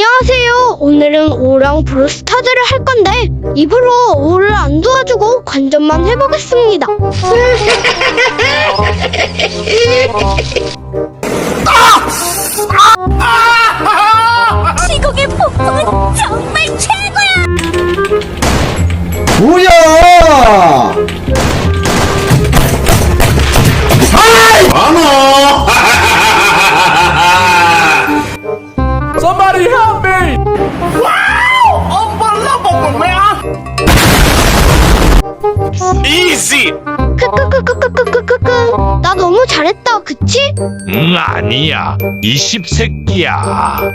안녕하세요. 오늘은 오랑 브로스타즈를 할 건데 입으로 오를 안 도와주고 관전만 해보겠습니다. 시국의 폭풍은 정말 최고야! 뭐야! Somebody help me! Easy! 크크크크크크크크크. 나 너무 잘했다. 그치? 응, 아니야. 이 씹새끼야.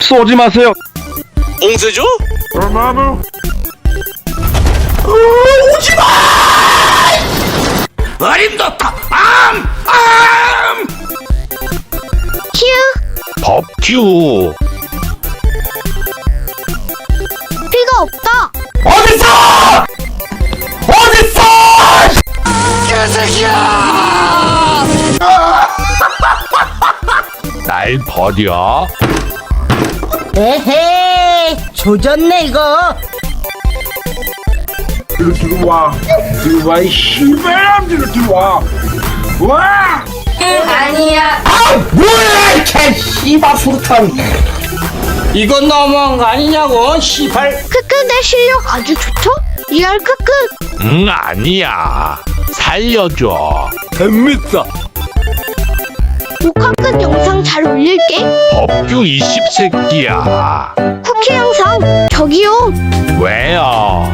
쏘지 마세요. 옹세죠? 오지마! 어림도다! 암! 암! 휴. 법규! 피가 없다. 어딨어! 어딨어! 날 버려? 에헤이 조졌네 이거 들어와. 들어와, 이 씨발람들로 들어와. 와! 아니야 뭐야, 이 개씨바 수탄! 이건 너무한 거 아니냐고, 씨발. 크크 내 실력 아주 좋죠? 리얼 크크. 응, 아니야. 살려줘. 재밌다. 녹화 끝 영상 잘 올릴게. 법규 이 씹새끼야. 쿠키 영상. 저기요. 왜요?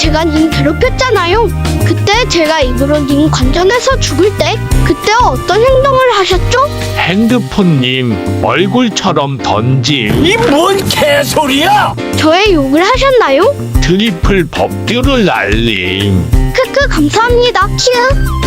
제가 님 괴롭혔잖아요. 그때 제가 입으로 님 관전해서 죽을 때 그때 어떤 행동을 하셨죠? 핸드폰님 얼굴처럼 던짐. 이 뭔 개소리야! 저의 욕을 하셨나요? 트리플 법규를 날림. 크크 감사합니다. 키읔.